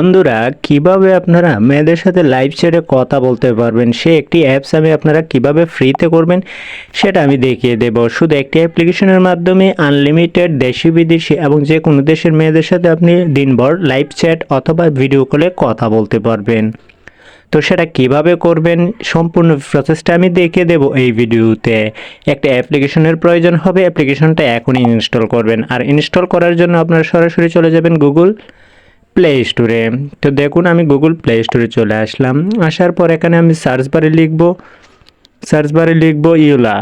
বন্ধুরা, কীভাবে আপনারা মেয়েদের সাথে লাইভ চ্যাটে কথা বলতে পারবেন, সে একটি অ্যাপস আমি আপনারা কীভাবে ফ্রিতে করবেন, সেটা আমি দেখিয়ে দেব। শুধু একটি অ্যাপ্লিকেশনের মাধ্যমে আনলিমিটেড দেশি বিদেশি এবং যে কোনো দেশের মেয়েদের সাথে আপনি দিনভর লাইভ চ্যাট অথবা ভিডিও কলে কথা বলতে পারবেন। তো সেটা কীভাবে করবেন, সম্পূর্ণ প্রসেসটা আমি দেখিয়ে দেব এই ভিডিওতে একটা অ্যাপ্লিকেশনের প্রয়োজন হবে অ্যাপ্লিকেশনটা এখনই ইনস্টল করবেন। আর ইনস্টল করার জন্য আপনারা সরাসরি চলে যাবেন গুগল প্লে স্টোরে তো দেখুন, আমি গুগল প্লে স্টোরে চলে আসলাম। আসার পর এখানে আমি সার্চ বারে লিখব। সার্চ বারে লিখব ইউলা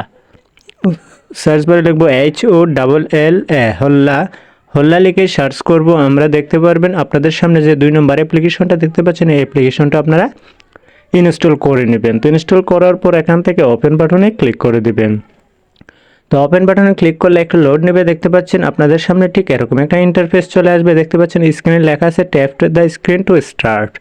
সার্চ বারে লিখব এইচ ও ডাবল এল এ হল্লা। হল্লা লিখে সার্চ করব। আমরা দেখতে পারবেন, আপনাদের সামনে যে দুই নম্বর অ্যাপ্লিকেশনটা দেখতে পাচ্ছেন, এই অ্যাপ্লিকেশনটা আপনারা ইনস্টল করে নেবেন। তো ইনস্টল করার পর এখান থেকে ওপেন বাটনে ক্লিক করে দিবেন। তো ওপেন বাটনে ক্লিক করলে একটা লোড নেবে, দেখতে পাচ্ছেন আপনাদের সামনে ঠিক এরকম একটা ইন্টারফেস চলে আসবে, দেখতে পাচ্ছেন স্ক্রিনে লেখা আছে tap the screen to start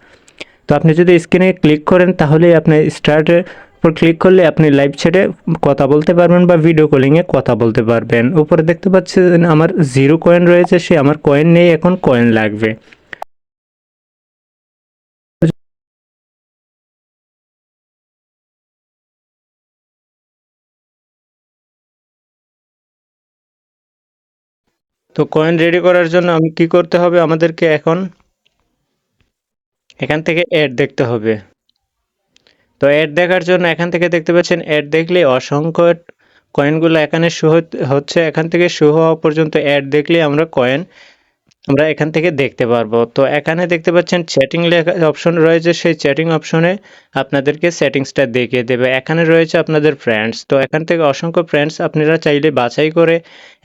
তো আপনি যদি স্ক্রিনে ক্লিক করেন, তাহলেই আপনি স্টার্টের উপর ক্লিক করলে আপনি লাইভ চ্যাটে কথা বলতে পারবেন বা ভিডিও কলিংয়ে কথা বলতে পারবেন। উপরে দেখতে পাচ্ছেন আমার জিরো কয়েন রয়েছে, সে আমার কয়েন নেই, এখন কয়েন লাগবে। তো কয়েন রেডি করার জন্য আমি কি করতে হবে? আমাদেরকে এখন এখান থেকে অ্যাড দেখতে হবে। তো অ্যাড দেখার জন্য এখান থেকে দেখতে পাচ্ছেন অ্যাড দেখলে অসংখ্য কয়েনগুলো এখানে শো হচ্ছে। এখান থেকে শো হওয়া পর্যন্ত অ্যাড দেখলে আমরা কয়েন আমরা এখান থেকে দেখতে পারব। তো এখানে দেখতে পাচ্ছেন চ্যাটিং লেখা অপশন রয়েছে। সেই চ্যাটিং অপশনে আপনাদেরকে সেটিংসটা দেখিয়ে দেবে। এখানে রয়েছে আপনাদের ফ্রেন্ডস তো এখান থেকে অসংখ্য ফ্রেন্ডস আপনারা চাইলে বাছাই করে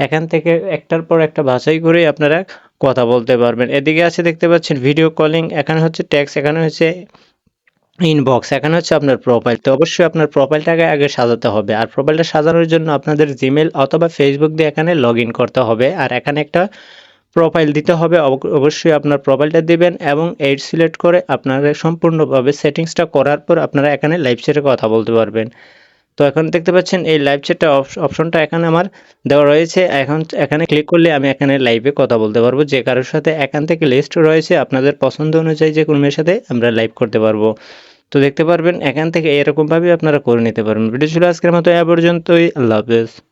এখান থেকে একটার পর একটা বাছাই করে আপনারা কথা বলতে পারবেন। এদিকে আছে দেখতে পাচ্ছেন ভিডিও কলিং এখানে হচ্ছে ট্যাক্স এখানে হচ্ছে ইনবক্স এখানে হচ্ছে আপনার প্রোফাইল তো অবশ্যই আপনার প্রোফাইলটাকে আগে সাজাতে হবে। আর প্রোফাইলটা সাজানোর জন্য আপনাদের জিমেল অথবা ফেসবুক দিয়ে এখানে লগ করতে হবে। আর এখানে একটা প্রোফাইল দিতে হবে, অব- অবশ্যই আপনার প্রোফাইলটা দিবেন এবং এইড সিলেক্ট করে আপনারা সম্পূর্ণভাবে সেটিংসটা করার পর আপনারা এখানে লাইভ চ্যাটে কথা বলতে পারবেন। তো এখন দেখতে পাচ্ছেন এই লাইভ চ্যাটটা অপশনটা এখানে আমার দেওয়া রয়েছে। এখন এখানে ক্লিক করলে আমি এখানে লাইভে কথা বলতে পারব। যে কারোর সাথে এখান থেকে লিস্ট রয়েছে, আপনাদের পছন্দ অনুযায়ী যে কোনো মেয়ের সাথে আমরা লাইভ করতে পারব। তো দেখতে পারবেন, এখান থেকে এরকমভাবে আপনারা করে নিতে পারবেন। ভিডিও ছিল আজকের মতো, এ পর্যন্তই। আল্লাহ হাফেজ।